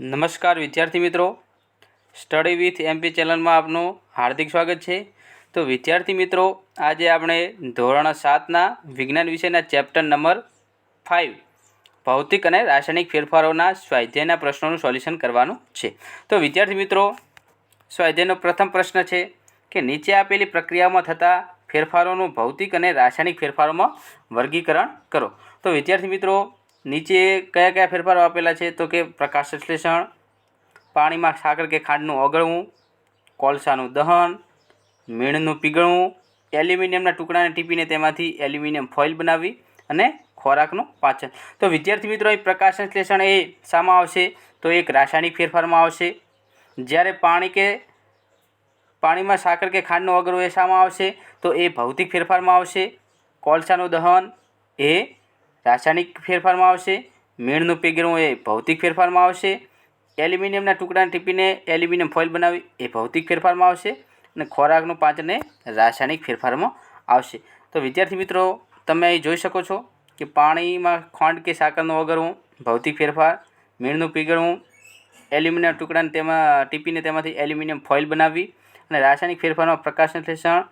નમસ્કાર વિદ્યાર્થી મિત્રો. સ્ટડી વિથ એમપી ચેનલમાં આપનું હાર્દિક સ્વાગત છે. તો વિદ્યાર્થી મિત્રો, આજે આપણે ધોરણ સાતના વિજ્ઞાન વિષયના ચેપ્ટર નંબર ફાઇવ ભૌતિક અને રાસાયણિક ફેરફારોના સ્વાધ્યાયના પ્રશ્નોનું સોલ્યુશન કરવાનું છે. તો વિદ્યાર્થી મિત્રો, સ્વાધ્યાયનો પ્રથમ પ્રશ્ન છે કે નીચે આપેલી પ્રક્રિયામાં થતા ફેરફારોનું ભૌતિક અને રાસાયણિક ફેરફારોમાં વર્ગીકરણ કરો. તો વિદ્યાર્થી મિત્રો નીચે કયા કયા ફેરફારો આપેલા છે? તો કે પ્રકાશ સંશ્લેષણ પાણીમાં સાકર કે ખાંડનું ઓગળવું, કોલસાનું દહન, મીણનું પીગળવું, એલ્યુમિનિયમના ટુકડાને ટીપીને તેમાંથી એલ્યુમિનિયમ ફોઇલ બનાવવી અને ખોરાકનું પાચન. તો વિદ્યાર્થી મિત્રો, અહીં પ્રકાશ સંશ્લેષણ એ શામાં આવશે? તો એક રાસાયણિક ફેરફારમાં આવશે. જ્યારે પાણી કે પાણીમાં સાકર કે ખાંડનું અગરો એ શામાં આવશે, તો એ ભૌતિક ફેરફારમાં આવશે. કોલસાનું દહન એ રાસાયણિક ફેરફારમાં આવશે, મીણનું પીગળવું એ ભૌતિક ફેરફારમાં આવશે, એલ્યુમિનિયમના ટુકડાને ટીપીને એલ્યુમિનિયમ ફોઇલ બનાવી એ ભૌતિક ફેરફારમાં આવશે અને ખોરાકનું પાચન રાસાયણિક ફેરફારમાં આવશે. તો વિદ્યાર્થી મિત્રો, તમે અહીં જોઈ શકો છો કે પાણીમાં ખાંડ કે સાકરનું વગરવું ભૌતિક ફેરફાર, મીણનું પીગળવું એલ્યુમિનિયમ ટુકડાને તેમાં ટીપીને તેમાંથી એલ્યુમિનિયમ ફોઇલ બનાવવી અને રાસાયણિક ફેરફારમાં પ્રકાશ સંશ્લેષણ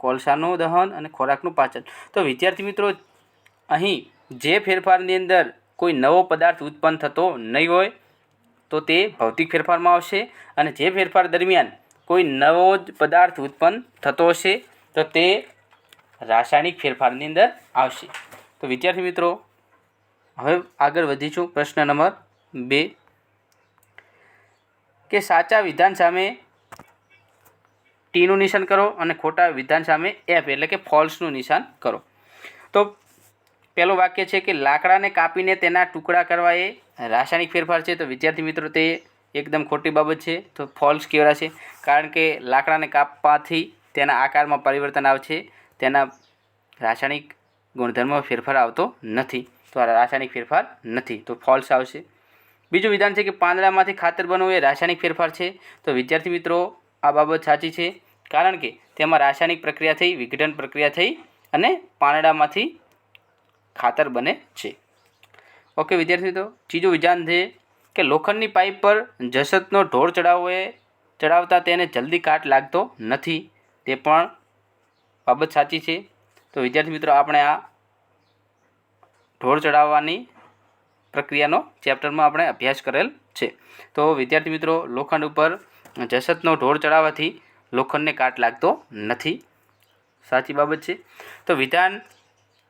કોલસાનું દહન અને ખોરાકનું પાચન. તો વિદ્યાર્થી મિત્રો, અહીં જે ફેરફારની અંદર કોઈ નવો પદાર્થ ઉત્પન્ન થતો નહીં હોય, તો તે ભૌતિક ફેરફારમાં આવશે અને જે ફેરફાર દરમિયાન કોઈ નવો જ પદાર્થ ઉત્પન્ન થતો હશે, તો તે રાસાયણિક ફેરફારની અંદર આવશે. તો વિદ્યાર્થી મિત્રો, હવે આગળ વધીશું પ્રશ્ન નંબર બે. કે સાચા વિધાન સામે ટીનું નિશાન કરો અને ખોટા વિધાન સામે એફ એટલે કે ફોલ્સનું નિશાન કરો. તો પહેલું વાક્ય છે કે લાકડાને કાપીને તેના ટુકડા કરવા એ રાસાયણિક ફેરફાર છે. તો વિદ્યાર્થી મિત્રો, તે એકદમ ખોટી બાબત છે. તો ફોલ્સ કહેવાશે કારણ કે લાકડાને કાપવાથી તેના આકારમાં પરિવર્તન આવે છે. તેના રાસાયણિક ગુણધર્મમાં ફેરફાર આવતો નથી. તો આ રાસાયણિક ફેરફાર નથી. તો ફોલ્સ આવશે બીજું વિધાન છે કે પાંદડામાંથી ખાતર બનવું એ રાસાયણિક ફેરફાર છે. તો વિદ્યાર્થી મિત્રો, આ બાબત સાચી છે. કારણ કે તેમાં રાસાયણિક પ્રક્રિયા થઈ, વિઘટન પ્રક્રિયા થઈ અને પાંદડામાંથી ખાતર બને છે. ઓકે વિદ્યાર્થી મિત્રો, ત્રીજું વિધાન છે કે લોખંડની પાઇપ પર જસતનો ઢોળ ચડાવવો એ ચડાવતા તેને જલ્દી કાટ લાગતો નથી. તે પણ બાબત સાચી છે. તો વિદ્યાર્થી મિત્રો, આપણે આ ઢોળ ચડાવવાની પ્રક્રિયાનો ચેપ્ટરમાં આપણે અભ્યાસ કરેલ છે. તો વિદ્યાર્થી મિત્રો, લોખંડ ઉપર જસતનો ઢોળ ચડાવવાથી લોખંડને કાટ લાગતો નથી. સાચી બાબત છે. તો વિધાન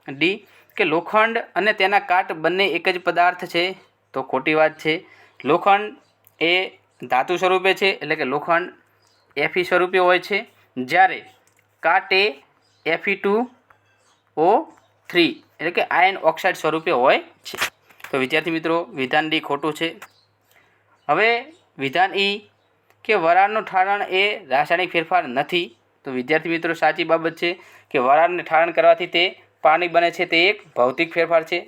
ડી કે લોખંડ અને તેના કાટ બંને એક જ પદાર્થ છે, તો ખોટી વાત છે. લોખંડ એ ધાતુ સ્વરૂપે છે, એટલે કે લોખંડ એફી સ્વરૂપે હોય છે. જ્યારે કાટ એ એફી ટુ ઓ થ્રી, એટલે કે આયન ઓક્સાઇડ સ્વરૂપે હોય છે. તો વિદ્યાર્થી મિત્રો, વિધાન ડી ખોટું છે. હવે વિધાન ઈ કે વરાળનું ઠારણ એ રાસાયણિક ફેરફાર નથી. તો વિદ્યાર્થી મિત્રો, સાચી બાબત છે કે વરાળને ઠારણ કરવાથી તે પાણી બને છે તે એક ભૌતિક ફેરફાર છે.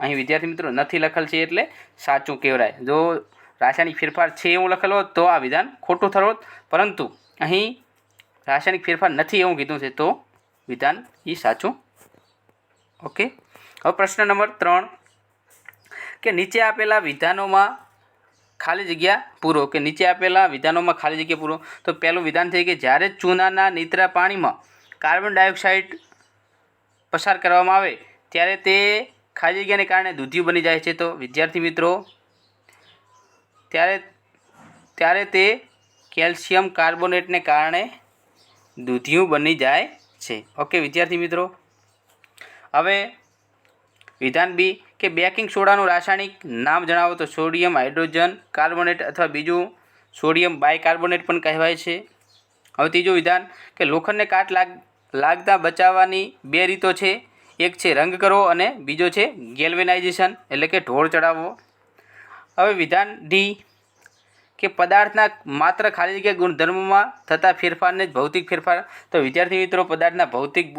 અહીં વિદ્યાર્થી મિત્રો નથી લખેલ છે એટલે સાચું કહેવાય. જો રાસાયણિક ફેરફાર છે એવું લખેલો હોત તો આ વિધાન ખોટું થયો પરંતુ અહીં રાસાયણિક ફેરફાર નથી એવું કીધું છે તો વિધાન એ સાચું. ઓકે? હવે પ્રશ્ન નંબર ત્રણ. કે નીચે આપેલા વિધાનોમાં ખાલી જગ્યા પૂરો. કે નીચે આપેલા વિધાનોમાં ખાલી જગ્યા પૂરો. તો પહેલું વિધાન છે કે જ્યારે ચૂનાના નીતરા પાણીમાં કાર્બન ડાયોક્સાઇડ પસાર કરવામાં આવે ત્યારે તે ખાલી જગ્યાને કારણે દૂધિયું બની જાય છે. તો વિદ્યાર્થી મિત્રો, ત્યારે ત્યારે તે કેલ્શિયમ કાર્બોનેટને કારણે દૂધિયું બની જાય છે. ઓકે, વિદ્યાર્થી મિત્રો. હવે વિધાન બી, કે બેકિંગ સોડાનું રાસાયણિક નામ જણાવો તો સોડિયમ હાઇડ્રોજન કાર્બોનેટ અથવા બીજું સોડિયમ બાયકાર્બોનેટ પણ કહેવાય છે. હવે ત્રીજું વિધાન, કે લોખંડને કાટ લાગ લાગતા બચાવવાની બે રીતો છે. એક છે રંગ કરવો અને બીજો છે ગેલ્વેનાઇઝેશન, એટલે કે ઢોળ ચડાવવો. હવે વિધાન ડી, કે પદાર્થના માત્ર ખાલી જગ્યા ગુણધર્મોમાં થતા ફેરફારને જ ભૌતિક ફેરફાર. તો વિદ્યાર્થી મિત્રો, પદાર્થના ભૌતિક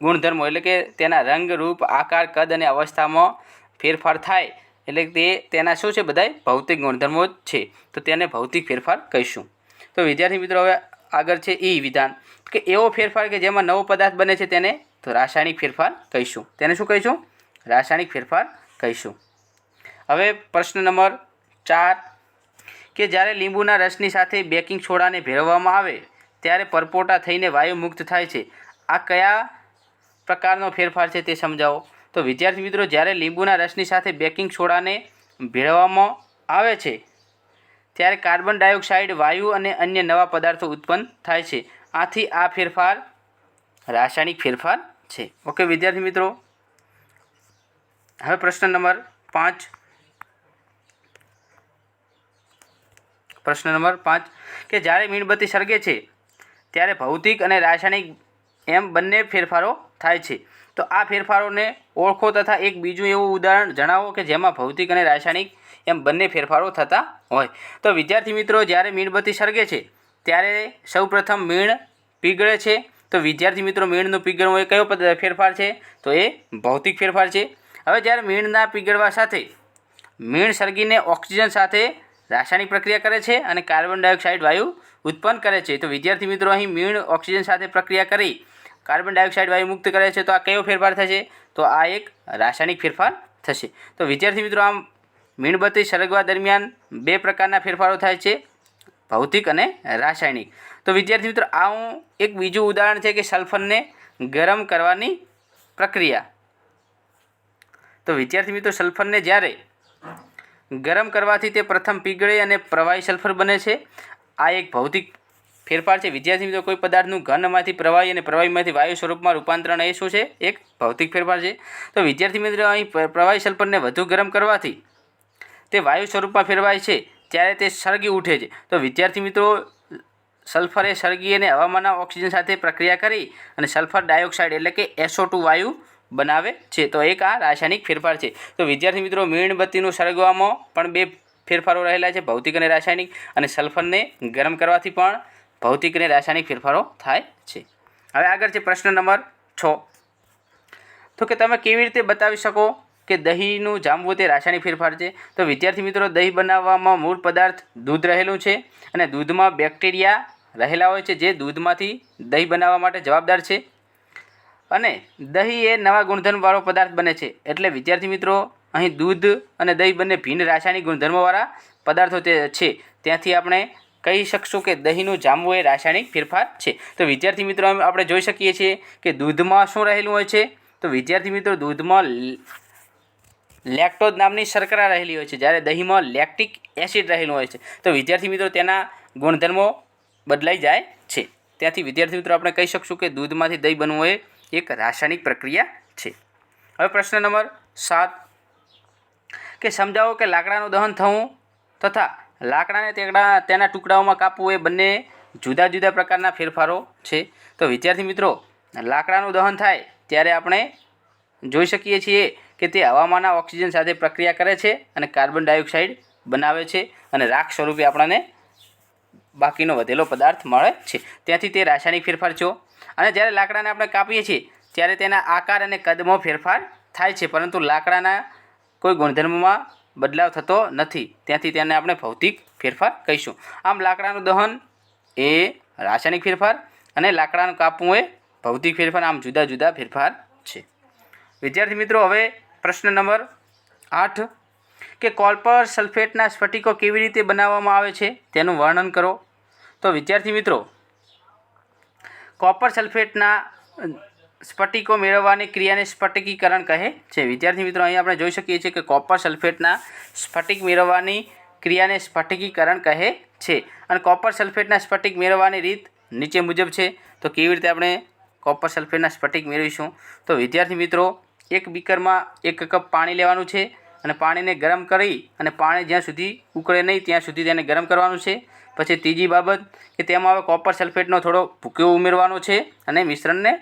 ગુણધર્મો, એટલે કે તેના રંગ, રૂપ, આકાર, કદ અને અવસ્થામાં ફેરફાર થાય. એટલે તે, તેના શું છે બધાય? ભૌતિક ગુણધર્મો જ છે. તો તેને ભૌતિક ફેરફાર કહીશું. તો વિદ્યાર્થી મિત્રો, હવે આગળ છે ઈ વિધાન. કે એવો ફેરફાર કે જેમાં નવો પદાર્થ બને છે તેને તો રાસાયણિક ફેરફાર કહીશું. તેને શું કહીશું? રાસાયણિક ફેરફાર કહીશું. હવે પ્રશ્ન નંબર ચાર, કે જ્યારે લીંબુના રસની સાથે બેકિંગ સોડાને ભેળવવામાં આવે, ત્યારે પરપોટા થઈને વાયુ મુક્ત થાય છે. આ કયા પ્રકારનો ફેરફાર છે તે સમજાવો. તો વિદ્યાર્થી મિત્રો, જ્યારે લીંબુના રસની સાથે બેકિંગ સોડાને ભેળવવામાં આવે છે, ત્યારે કાર્બન ડાયોક્સાઇડ, વાયુ અને અન્ય નવા પદાર્થો ઉત્પન્ન થાય છે. આથી આ ફેરફાર રાસાયણિક ફેરફાર છે. ઓકે વિદ્યાર્થી મિત્રો, હવે પ્રશ્ન નંબર પાંચ. પ્રશ્ન નંબર પાંચ, કે જ્યારે મીણબત્તી સળગે છે, ત્યારે ભૌતિક અને રાસાયણિક એમ બંને ફેરફારો થાય છે. તો આ ફેરફારોને ઓળખો તથા એક બીજું એવું ઉદાહરણ જણાવો કે જેમાં ભૌતિક અને રાસાયણિક એમ બંને ફેરફારો થતા હોય. તો વિદ્યાર્થી મિત્રો, જ્યારે મીણબત્તી સળગે છે ત્યારે સૌપ્રથમ મીણ પીગળે છે. તો વિદ્યાર્થી મિત્રો, મીણનું પીગળવું એ કયો ફેરફાર છે? તો એ ભૌતિક ફેરફાર છે. હવે જ્યારે મીણના પીગળવા સાથે મીણ સળગીને ઓક્સિજન સાથે રાસાયણિક પ્રક્રિયા કરે છે અને કાર્બન ડાયોક્સાઇડ વાયુ ઉત્પન્ન કરે છે, તો વિદ્યાર્થી મિત્રો, અહીં મીણ ઓક્સિજન સાથે પ્રક્રિયા કરી કાર્બન ડાયોક્સાઇડ વાયુ મુક્ત કરે છે, તો આ કયો ફેરફાર થશે? તો આ એક રાસાયણિક ફેરફાર થશે. તો વિદ્યાર્થી મિત્રો, આમ મીણબત્તી સળગવા દરમિયાન બે પ્રકારના ફેરફારો થાય છે. ભૌતિક અને રાસાયણિક. તો વિદ્યાર્થી મિત્રો, આ હું એક બીજું ઉદાહરણ છે કે સલ્ફરને ગરમ કરવાની પ્રક્રિયા. તો વિદ્યાર્થી મિત્રો, સલ્ફરને જ્યારે ગરમ કરવાથી તે પ્રથમ પીગળે અને પ્રવાહી સલ્ફર બને છે. આ એક ભૌતિક ફેરફાર છે. વિદ્યાર્થી મિત્રો, કોઈ પદાર્થનું ઘનમાંથી પ્રવાહી અને પ્રવાહીમાંથી વાયુ સ્વરૂપમાં રૂપાંતરણ એ શું છે? એક ભૌતિક ફેરફાર છે. તો વિદ્યાર્થી મિત્રો, અહીં પ્રવાહી સલ્ફરને વધુ ગરમ કરવાથી તે વાયુ સ્વરૂપમાં ફેરવાય છે. ત્યારે તે સળગી ઉઠે છે. તો વિદ્યાર્થી મિત્રો, સલ્ફર સળગી અને હવામાનના ઓક્સિજન સાથે પ્રક્રિયા કરી અને સલ્ફર ડાયોક્સાઇડ એટલે કે એસો વાયુ બનાવે છે. તો એક આ રાસાયણિક ફેરફાર છે. તો વિદ્યાર્થી મિત્રો, મીણબત્તીનું સળગવામાં પણ બે ફેરફારો રહેલા છે, ભૌતિક અને રાસાયણિક, અને સલ્ફરને ગરમ કરવાથી પણ ભૌતિક અને રાસાયણિક ફેરફારો થાય છે. હવે આગળ છે પ્રશ્ન નંબર છ. તો કે તમે કેવી રીતે બતાવી શકો કે દહીંનું જામવું તે રાસાયણિક ફેરફાર છે. તો વિદ્યાર્થી મિત્રો, દહીં બનાવવામાં મૂળ પદાર્થ દૂધ રહેલું છે અને દૂધમાં બેક્ટેરિયા રહેલા હોય છે જે દૂધમાંથી દહીં બનાવવા માટે જવાબદાર છે. અને દહીં એ નવા ગુણધર્મવાળો પદાર્થ બને છે. એટલે વિદ્યાર્થી મિત્રો, અહીં દૂધ અને દહીં બંને ભિન્ન રાસાયણિક ગુણધર્મવાળા પદાર્થો તે છે. ત્યાંથી આપણે કહી શકશું કે દહીંનું જામવું એ રાસાયણિક ફેરફાર છે. તો વિદ્યાર્થી મિત્રો આપણે જોઈ શકીએ છીએ કે દૂધમાં શું રહેલું હોય છે? તો વિદ્યાર્થી મિત્રો, દૂધમાં લ- લેક્ટોઝ નામની શર્કરા રહેલી હોય છે. જ્યારે દહીંમાં લેક્ટિક એસિડ રહેલું હોય છે. તો વિદ્યાર્થી મિત્રો, તેના ગુણધર્મો બદલાઈ જાય છે. ત્યાંથી વિદ્યાર્થી મિત્રો, આપણે કહી શકશું કે દૂધમાંથી દહીં બનવું એ એક રાસાયણિક પ્રક્રિયા છે. હવે પ્રશ્ન નંબર સાત. કે સમજાવો કે લાકડાનું દહન થવું તથા લાકડાને તેકડા તેના ટુકડાઓમાં કાપવું એ બંને જુદા જુદા પ્રકારના ફેરફારો છે. તો વિદ્યાર્થી મિત્રો, લાકડાનું દહન થાય ત્યારે આપણે જોઈ શકીએ છીએ કે તે હવામાંના ઓક્સિજન સાથે પ્રક્રિયા કરે છે અને કાર્બન ડાયોક્સાઇડ બનાવે છે અને રાખ સ્વરૂપે આપણને બાકીનો વધેલો પદાર્થ મળે છે. ત્યાંથી તે રાસાયણિક ફેરફાર છો અને જ્યારે લાકડાને આપણે કાપીએ છીએ, ત્યારે તેના આકાર અને કદમાં ફેરફાર થાય છે, પરંતુ લાકડાના કોઈ ગુણધર્મમાં બદલાવ થતો નથી. ત્યાંથી તેને આપણે ભૌતિક ફેરફાર કહીશું. આમ લાકડાનું દહન એ રાસાયણિક ફેરફાર અને લાકડાનું કાપવું એ ભૌતિક ફેરફાર. આમ જુદા જુદા ફેરફાર છે. વિદ્યાર્થી મિત્રો, હવે પ્રશ્ન નંબર આઠ, કે કોલ્પર સલ્ફેટના સ્ફટિકો કેવી રીતે બનાવવામાં આવે છે તેનું વર્ણન કરો. તો વિદ્યાર્થી મિત્રો, કોપર સલ્ફેટના સ્ફટિકો મેળવવાની ક્રિયાને સ્ફટિકીકરણ કહે છે. વિદ્યાર્થી મિત્રો, અહીં આપણે જોઈ શકીએ છીએ કે કોપર સલ્ફેટના સ્ફટિક મેળવવાની ક્રિયાને સ્ફટિકીકરણ કહે છે અને કોપર સલ્ફેટના સ્ફટિક મેળવવાની રીત નીચે મુજબ છે. તો કેવી રીતે આપણે કોપર સલ્ફેટના સ્ફટિક મેળવીશું? તો વિદ્યાર્થી મિત્રો એક બીકરમાં એક કપ પાણી લેવાનું છે અને પાણીને ગરમ કરી અને પાણી જ્યાં સુધી ઉકળે નહીં ત્યાં સુધી તેને ગરમ કરવાનું છે. પછી ત્રીજી બાબત કે તેમાં હવે કોપર સલ્ફેટનો થોડો ભૂક્યો ઉમેરવાનો છે અને મિશ્રણને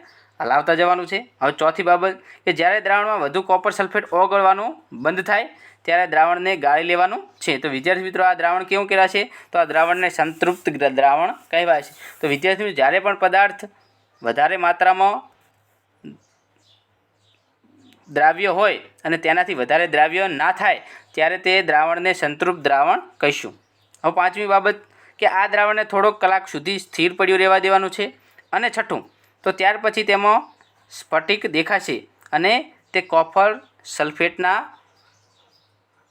હલાવતા જવાનું છે. હવે ચોથી બાબત કે જ્યારે દ્રાવણમાં વધુ કોપર સલ્ફેટ ઓગળવાનું બંધ થાય ત્યારે દ્રાવણને ગાળી લેવાનું છે. તો વિદ્યાર્થી મિત્રો, આ દ્રાવણ કેવું કહેવાય છે? તો આ દ્રાવણને સંતૃપ્ત દ્રાવણ કહેવાય છે. તો વિદ્યાર્થી જ્યારે પણ પદાર્થ વધારે માત્રામાં દ્રાવ્ય હોય અને તેનાથી વધારે દ્રાવ્ય ના થાય, ત્યારે તે દ્રાવણને સંતૃપ્ત દ્રાવણ કહીશું. હવે પાંચમી બાબત કે આ દ્રાવણને થોડોક કલાક સુધી સ્થિર પડ્યું રહેવા દેવાનું છે અને છઠ્ઠું, તો ત્યાર પછી તેમાં સ્ફટિક દેખાશે અને તે કોફર સલ્ફેટના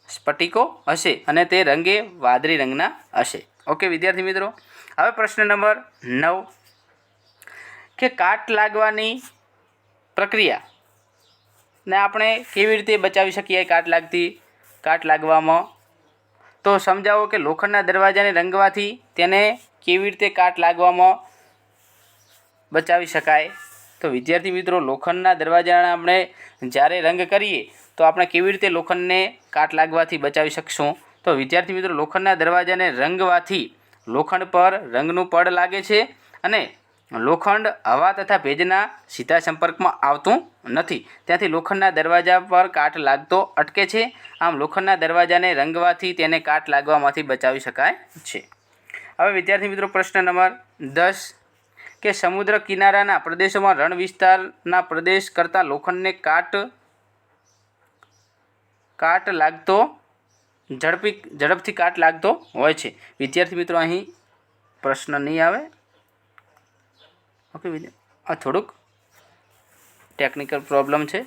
સ્ફટિકો હશે અને તે રંગે વાદળી રંગના હશે. ઓકે, વિદ્યાર્થી મિત્રો? હવે પ્રશ્ન નંબર નવ કે કાટ લાગવાની પ્રક્રિયા ને આપણે કેવી રીતે બચાવી શકીએ કાટ લાગતી, કાટ લાગવામાં? તો સમજાવો કે લોખંડના દરવાજાને રંગવાથી તેને કેવી રીતે કાટ લાગવામાં બચાવી શકાય? તો વિદ્યાર્થી મિત્રો, લોખંડના દરવાજાને આપણે જ્યારે રંગ કરીએ, તો આપણે કેવી રીતે લોખંડને કાટ લાગવાથી બચાવી શકશું? તો વિદ્યાર્થી મિત્રો, લોખંડના દરવાજાને રંગવાથી લોખંડ પર રંગનું પડ લાગે છે અને લોખંડ, હવા તથા ભેજના સીધા સંપર્કમાં આવતું નથી. ત્યાંથી લોખંડના દરવાજા પર કાટ લાગતો અટકે છે. આમ લોખંડના દરવાજાને રંગવાથી તેને કાટ લાગવામાંથી બચાવી શકાય છે. હવે વિદ્યાર્થી મિત્રો પ્રશ્ન નંબર દસ. કે સમુદ્ર કિનારાના પ્રદેશોમાં રણ વિસ્તારના પ્રદેશ કરતાં લોખંડને કાટ કાટ લાગતો, ઝડપી, ઝડપથી કાટ લાગતો હોય છે. વિદ્યાર્થી મિત્રો અહીં પ્રશ્ન નહીં આવે. ઓકે આ થોડુંક ટેકનિકલ પ્રોબ્લેમ છે.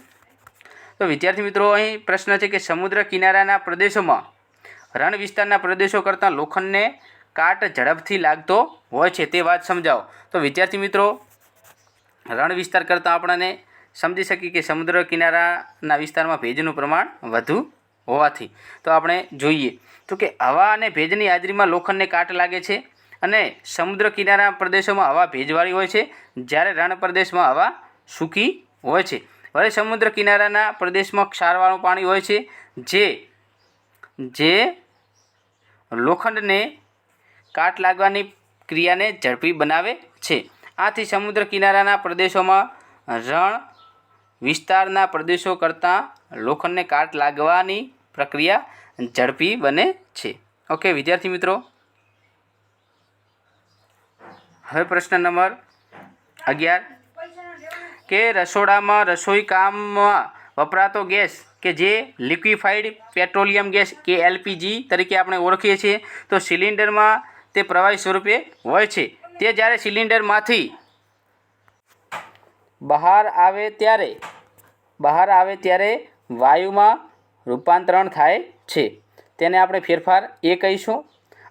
તો વિદ્યાર્થી મિત્રો, અહીં પ્રશ્ન છે કે સમુદ્ર કિનારાના પ્રદેશોમાં રણ વિસ્તારના પ્રદેશો કરતાં લોખંડને કાટ ઝડપથી લાગતો હોય છે તે વાત સમજાવો. તો વિદ્યાર્થી મિત્રો, રણ વિસ્તાર કરતાં આપણને સમજી શકીએ કે સમુદ્ર કિનારાના વિસ્તારમાં ભેજનું પ્રમાણ વધુ હોવાથી. તો આપણે જોઈએ. તો કે હવા અને ભેજની હાજરીમાં લોખંડને કાટ લાગે છે. અને સમુદ્ર કિનારા પ્રદેશોમાં હવા ભેજવાળી હોય છે, જ્યારે રણ પ્રદેશમાં હવા સૂકી હોય છે. હવે સમુદ્ર કિનારાના પ્રદેશમાં ક્ષારવાળું પાણી હોય છે, જે જે લોખંડને કાટ લાગવાની ક્રિયાને ઝડપી બનાવે છે. આથી સમુદ્ર કિનારાના પ્રદેશોમાં રણ વિસ્તારના પ્રદેશો કરતાં લોખંડને કાટ લાગવાની પ્રક્રિયા ઝડપી બને છે. ઓકે, વિદ્યાર્થી મિત્રો હવે પ્રશ્ન નંબર અગિયાર. કે રસોડામાં રસોઈ કામમાં વપરાતો ગેસ કે જે લિક્વિફાઈડ પેટ્રોલિયમ ગેસ કે એલપીજી તરીકે આપણે ઓળખીએ છીએ, તો સિલિન્ડરમાં તે પ્રવાહી સ્વરૂપે હોય છે. તે જ્યારે સિલિન્ડરમાંથી બહાર આવે ત્યારે, બહાર આવે ત્યારે વાયુમાં રૂપાંતરણ થાય છે. તેને આપણે ફેરફાર એ કહીશું.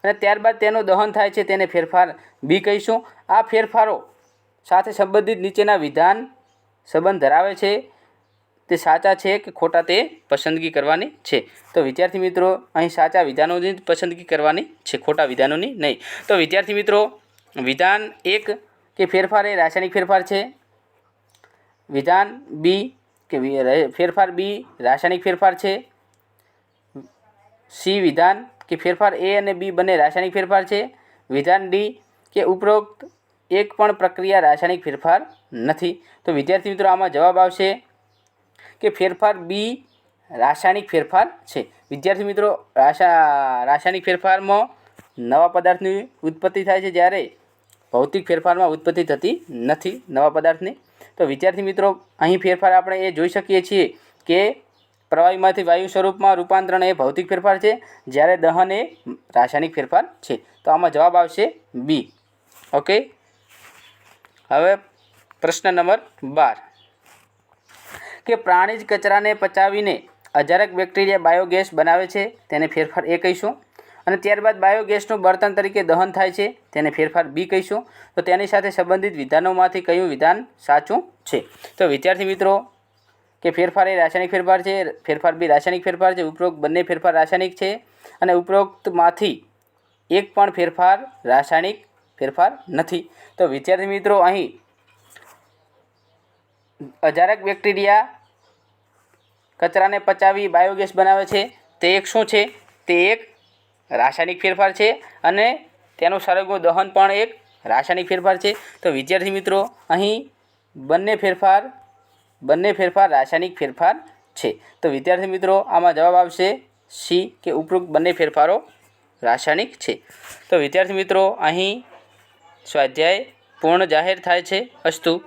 અને ત્યારબાદ તેનું દહન થાય છે તેને ફેરફાર બી કહીશું. આ ફેરફારો સાથે સંબંધિત નીચેના વિધાન સંબંધ ધરાવે છે. તે સાચા છે કે ખોટા તે પસંદગી કરવાની છે? તો વિદ્યાર્થી મિત્રો, અહીં સાચા વિધાનોની પસંદગી કરવાની છે, ખોટા વિધાનોની નહીં. તો વિદ્યાર્થી મિત્રો, વિધાન એક કે ફેરફાર એ રાસાયણિક ફેરફાર છે? વિધાન બી કે ફેરફાર બી રાસાયણિક ફેરફાર છે? સી વિધાન કે ફેરફાર એ અને બી બંને રાસાયણિક ફેરફાર છે. વિધાન ડી, કે ઉપરોક્ત એક પણ પ્રક્રિયા રાસાયણિક ફેરફાર નથી. તો વિદ્યાર્થી મિત્રો, આમાં જવાબ આવશે કે ફેરફાર બી રાસાયણિક ફેરફાર છે. વિદ્યાર્થી મિત્રો, રાસા, રાસાયણિક ફેરફારમાં નવા પદાર્થની ઉત્પત્તિ થાય છે જ્યારે ભૌતિક ફેરફારમાં ઉત્પત્તિ થતી નથી નવા પદાર્થની. તો વિદ્યાર્થી મિત્રો, અહીં ફેરફાર આપણે એ જોઈ શકીએ છીએ કે પ્રવાહીમાંથી વાયુ સ્વરૂપમાં રૂપાંતરણ એ ભૌતિક ફેરફાર છે, જ્યારે દહન એ રાસાયણિક ફેરફાર છે. તો આમાં જવાબ આવશે બી ઓકે હવે પ્રશ્ન નંબર બાર. કે પ્રાણીજ કચરાને પચાવીને અજારક બેક્ટેરિયા બાયોગેસ બનાવે છે, તેને ફેરફાર એ કહીશું. અને ત્યારબાદ બાયોગેસનું બળતણ તરીકે દહન થાય છે, તેને ફેરફાર બી કહીશું. તો તેની સાથે સંબંધિત વિધાનોમાંથી કયું વિધાન સાચું છે? તો વિદ્યાર્થી મિત્રો કે ફેરફાર એ રાસાયણિક ફેરફાર છે, ફેરફાર બી રાસાયણિક ફેરફાર છે, ઉપરોક્ત બંને ફેરફાર રાસાયણિક છે અને ઉપરોક્તમાંથી એક પણ ફેરફાર રાસાયણિક ફેરફાર નથી. તો વિદ્યાર્થી મિત્રો, અહીં અજારક બેક્ટેરિયા કચરાને પચાવી બાયોગેસ બનાવે છે. તે એક શું છે? તે એક રાસાયણિક ફેરફાર છે અને તેનું સરગો દહન પણ એક રાસાયણિક ફેરફાર છે. તો વિદ્યાર્થી મિત્રો, અહીં બંને ફેરફાર બંને ફેરફાર રાસાયણિક ફેરફાર છે. તો વિદ્યાર્થી મિત્રો, આમાં જવાબ આવશે સી કે ઉપરોક્ત બંને ફેરફારો રાસાયણિક છે. તો વિદ્યાર્થી મિત્રો, અહીં સ્વાધ્યાય પૂર્ણ જાહેર થાય છે. અસ્તુ